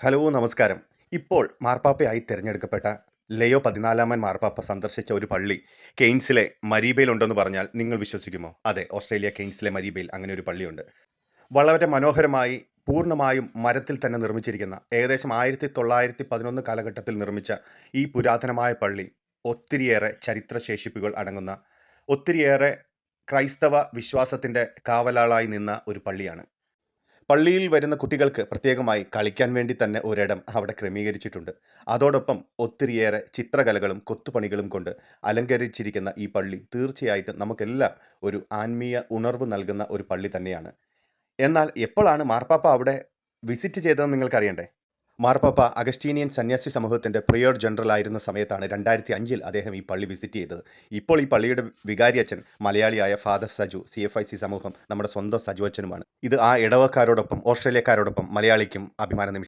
Hello നമസ്കാരം. ഇപ്പോൾ മാർപ്പാപ്പയായി തിരഞ്ഞെടുക്കപ്പെട്ട ലയോ പതിനാലാമൻ മാർപ്പാപ്പ സന്ദർശിച്ച ഒരു പള്ളി കെയ്ൻസിലെ മരീബയിലുണ്ടെന്ന് പറഞ്ഞാൽ നിങ്ങൾ വിശ്വസിക്കുമോ? അതെ ഓസ്ട്രേലിയ കെയ്ൻസിലെ മരീബയിൽ അങ്ങനെ ഒരു പള്ളിയുണ്ട്. വളരെ മനോഹരമായി പൂർണമായും മരത്തിൽ തന്നെ നിർമ്മിച്ചിരിക്കുന്ന ഏകദേശം ആയിരത്തി തൊള്ളായിരത്തി പതിനൊന്ന് കാലഘട്ടത്തിൽ നിർമ്മിച്ച ഈ പുരാതനമായ പള്ളി ഒത്തിരിയേറെ ചരിത്രശേഷിപ്പുകൾ അടങ്ങുന്ന ഒത്തിരിയേറെ ക്രൈസ്തവ വിശ്വാസത്തിന്റെ കാവലാളായി നിന്ന ഒരു പള്ളിയാണ്. പള്ളിയിൽ വരുന്ന കുട്ടികൾക്ക് പ്രത്യേകമായി കളിക്കാൻ വേണ്ടി തന്നെ ഒരിടം അവിടെ ക്രമീകരിച്ചിട്ടുണ്ട്. അതോടൊപ്പം ഒത്തിരിയേറെ ചിത്രകലകളും കൊത്തുപണികളും കൊണ്ട് അലങ്കരിച്ചിരിക്കുന്ന ഈ പള്ളി തീർച്ചയായിട്ടും നമുക്കെല്ലാം ഒരു ആത്മീയ ഉണർവ് നൽകുന്ന ഒരു പള്ളി തന്നെയാണ്. എന്നാൽ എപ്പോഴാണ് മാർപ്പാപ്പ അവിടെ വിസിറ്റ് ചെയ്തതെന്ന് നിങ്ങൾക്കറിയണ്ടേ? മാർപ്പാപ്പ അഗസ്റ്റീനിയൻ സന്യാസി സമൂഹത്തിന്റെ പ്രിയർ ജനറൽ ആയിരുന്ന സമയത്താണ് രണ്ടായിരത്തി അഞ്ചിൽ അദ്ദേഹം ഈ പള്ളി വിസിറ്റ് ചെയ്തത്. ഇപ്പോൾ ഈ പള്ളിയുടെ വികാരി അച്ഛൻ മലയാളിയായ father Saju C F I C സമൂഹം നമ്മുടെ സ്വന്തം സജു അച്ഛനുമാണ്. ഇത് ആ ഇടവക്കാരോടൊപ്പം ഓസ്ട്രേലിയക്കാരോടൊപ്പം മലയാളിക്കും അഭിമാന നിമിഷം.